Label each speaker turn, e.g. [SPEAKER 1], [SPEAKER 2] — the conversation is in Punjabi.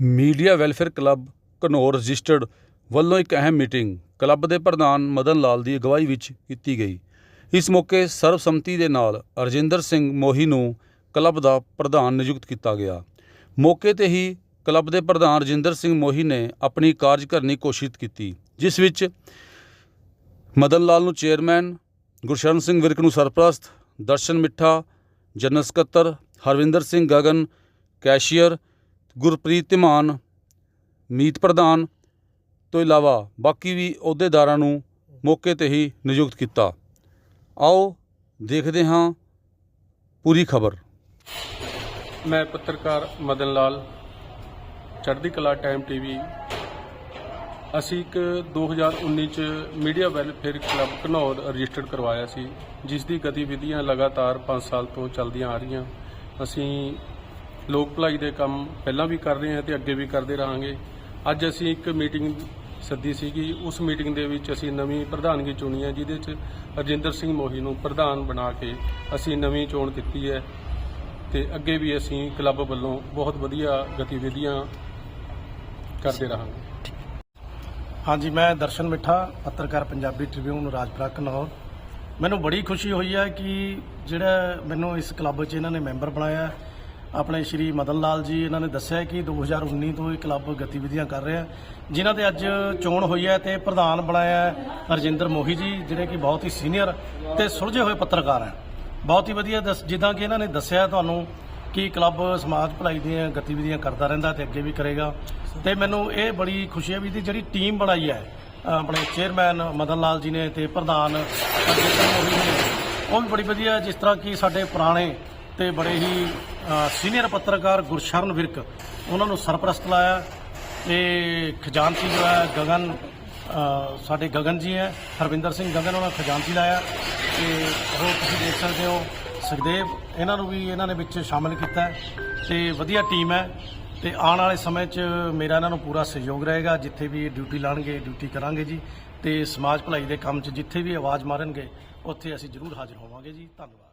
[SPEAKER 1] Media welfare club Ghanaur registered ਵੱਲੋਂ ਇੱਕ ਅਹਿਮ ਮੀਟਿੰਗ ਕਲੱਬ ਦੇ ਪ੍ਰਧਾਨ ਮਦਨ ਲਾਲ ਦੀ ਅਗਵਾਈ ਵਿੱਚ ਕੀਤੀ ਗਈ। ਇਸ ਮੌਕੇ ਸਰਬਸੰਮਤੀ ਦੇ ਨਾਲ ਰਜਿੰਦਰ ਸਿੰਘ ਮੋਹੀ ਨੂੰ ਕਲੱਬ ਦਾ ਪ੍ਰਧਾਨ ਨਿਯੁਕਤ ਕੀਤਾ ਗਿਆ। ਮੌਕੇ ਤੇ ਹੀ ਕਲੱਬ ਦੇ ਪ੍ਰਧਾਨ ਰਜਿੰਦਰ ਸਿੰਘ ਮੋਹੀ ਨੇ ਆਪਣੀ ਕਾਰਜਕਰਨੀ ਘੋਸ਼ਿਤ ਕੀਤੀ, ਜਿਸ ਵਿੱਚ ਮਦਨ ਲਾਲ ਨੂੰ ਚੇਅਰਮੈਨ ਗੁਰਸ਼ਰਨ ਸਿੰਘ ਵਿਰਕ ਨੂੰ ਸਰਪ੍ਰਸਤ, ਦਰਸ਼ਨ ਮਿੱਠਾ, ਜਨਰਲ ਸਕੱਤਰ ਹਰਵਿੰਦਰ ਸਿੰਘ ਗਗਨ, ਕੈਸ਼ੀਅਰ ਗੁਰਪ੍ਰੀਤ ਧੀਮਾਨ, ਮੀਤ ਪ੍ਰਧਾਨ, ਤੋਂ ਇਲਾਵਾ ਬਾਕੀ ਵੀ ਅਹੁਦੇਦਾਰਾਂ ਨੂੰ ਮੌਕੇ ਤੇ ਹੀ ਨਿਯੁਕਤ ਕੀਤਾ। ਆਓ ਦੇਖਦੇ ਹਾਂ ਪੂਰੀ ਖਬਰ।
[SPEAKER 2] ਮੈਂ ਪੱਤਰਕਾਰ ਮਦਨ ਲਾਲ, ਚੜ੍ਹਦੀ ਕਲਾ ਟਾਈਮ ਟੀਵੀ ਅਸੀਂ ਇੱਕ 2019 ਚ media welfare club Ghanaur registered ਕਰਵਾਇਆ ਸੀ, ਜਿਸ ਦੀ ਗਤੀਵਿਧੀਆਂ ਲਗਾਤਾਰ 5 ਸਾਲ ਤੋਂ ਚੱਲਦੀਆਂ ਆ ਰਹੀਆਂ। ਅਸੀਂ ਲੋਕ ਭਲਾਈ ਦੇ ਕੰਮ ਪਹਿਲਾਂ ਵੀ ਕਰ ਰਹੇ ਹਾਂ ਤੇ ਅੱਗੇ ਵੀ ਕਰਦੇ ਰਹਾਂਗੇ। ਅੱਜ ਅਸੀਂ ਇੱਕ ਮੀਟਿੰਗ ਸੱਦੀ ਸੀਗੀ, ਉਸ ਮੀਟਿੰਗ ਦੇ ਵਿੱਚ ਅਸੀਂ ਨਵੀਂ ਪ੍ਰਧਾਨਗੀ ਚੁਣੀ ਹੈ, ਜਿਹਦੇ ਚ ਰਜਿੰਦਰ ਸਿੰਘ ਮੋਹੀ ਨੂੰ ਪ੍ਰਧਾਨ ਬਣਾ ਕੇ ਅਸੀਂ ਨਵੀਂ ਚੋਣ ਕੀਤੀ ਹੈ ਤੇ ਅੱਗੇ ਵੀ ਅਸੀਂ ਕਲੱਬ ਵੱਲੋਂ ਬਹੁਤ ਵਧੀਆ ਗਤੀਵਿਧੀਆਂ ਕਰਦੇ ਰਹਾਂਗੇ।
[SPEAKER 3] ਹਾਂਜੀ, ਮੈਂ ਦਰਸ਼ਨ ਮਿੱਠਾ, ਪੱਤਰਕਾਰ ਪੰਜਾਬੀ ਟ੍ਰਿਬਿਊਨ ਰਾਜਪੁਰਾ ਘਨੌਰ ਮੈਨੂੰ ਬੜੀ ਖੁਸ਼ੀ ਹੋਈ ਹੈ ਕਿ ਜਿਹੜਾ ਮੈਨੂੰ ਇਸ ਕਲੱਬ 'ਚ ਇਹਨਾਂ ਨੇ ਮੈਂਬਰ ਬਣਾਇਆ। ਆਪਣੇ ਸ਼੍ਰੀ ਮਦਨ ਲਾਲ ਜੀ ਇਹਨਾਂ ਨੇ ਦੱਸਿਆ ਕਿ 2019 ਤੋਂ ਇਹ ਕਲੱਬ ਗਤੀਵਿਧੀਆਂ ਕਰ ਰਿਹਾ। ਜਿਨ੍ਹਾਂ ਦੇ ਅੱਜ ਚੋਣ ਹੋਈ ਹੈ ਤੇ ਪ੍ਰਧਾਨ ਬਣਾਇਆ ਹੈ ਰਜਿੰਦਰ ਮੋਹੀ ਜੀ, ਜਿਹੜੇ ਕਿ ਬਹੁਤ ਹੀ ਸੀਨੀਅਰ ਤੇ ਸੁਲਝੇ ਹੋਏ ਪੱਤਰਕਾਰ ਹੈ। ਬਹੁਤ ਹੀ ਵਧੀਆ ਦੱਸ- ਜਿੱਦਾਂ ਕਿ ਇਹਨਾਂ ਨੇ ਦੱਸਿਆ ਤੁਹਾਨੂੰ ਕਿ ਕਲੱਬ ਸਮਾਜ ਭਲਾਈ ਦੀਆਂ ਗਤੀਵਿਧੀਆਂ ਕਰਦਾ ਰਹਿੰਦਾ ਤੇ ਅੱਗੇ ਵੀ ਕਰੇਗਾ। ਤੇ ਮੈਨੂੰ ਇਹ ਬੜੀ ਖੁਸ਼ੀ ਹੈ ਵੀ ਇਹਦੀ ਜਿਹੜੀ ਟੀਮ ਬਣਾਈ ਹੈ ਆਪਣੇ ਚੇਅਰਮੈਨ ਮਦਨ ਲਾਲ ਜੀ ਨੇ ਤੇ ਪ੍ਰਧਾਨ ਉਹ ਵੀ ਬੜੀ ਵਧੀਆ ਜਿਸ ਤਰ੍ਹਾਂ ਕਿ ਸਾਡੇ ਪੁਰਾਣੇ ਤੇ ਬੜੇ ਹੀ ਸੀਨੀਅਰ ਪੱਤਰਕਾਰ ਗੁਰਸ਼ਰਨ ਵਿਰਕ, ਉਹਨਾਂ ਨੂੰ ਸਰਪ੍ਰਸਤ ਲਾਇਆ ਤੇ ਖਜ਼ਾਨਚੀ ਜੋ ਹੈ, ਗਗਨ ਸਾਡੇ ਗਗਨ ਜੀ ਹੈ, ਹਰਵਿੰਦਰ ਸਿੰਘ ਗਗਨ ਉਹਨਾਂ ਖਜ਼ਾਨਚੀ ਲਾਇਆ ਤੇ ਉਹ ਤੁਸੀਂ ਦੇਖ ਸਕਦੇ ਹੋ। ਸੁਖਦੇਵ ਇਹਨਾਂ ਨੂੰ ਵੀ ਇਹਨਾਂ ਨੇ ਵਿੱਚ ਸ਼ਾਮਿਲ ਕੀਤਾ ਹੈ ਤੇ ਵਧੀਆ ਟੀਮ ਹੈ ਤੇ ਆਉਣ ਵਾਲੇ ਸਮੇਂ 'ਚ ਮੇਰਾ ਇਹਨਾਂ ਨੂੰ ਪੂਰਾ ਸਹਿਯੋਗ ਰਹੇਗਾ। ਜਿੱਥੇ ਵੀ ਡਿਊਟੀ ਲਾਣਗੇ, ਡਿਊਟੀ ਕਰਾਂਗੇ ਜੀ ਤੇ ਸਮਾਜ ਭਲਾਈ ਦੇ ਕੰਮ 'ਚ ਜਿੱਥੇ ਵੀ ਆਵਾਜ਼ ਮਾਰਨਗੇ, ਉੱਥੇ ਅਸੀਂ ਜ਼ਰੂਰ ਹਾਜ਼ਰ ਹੋਵਾਂਗੇ ਜੀ। ਧੰਨਵਾਦ।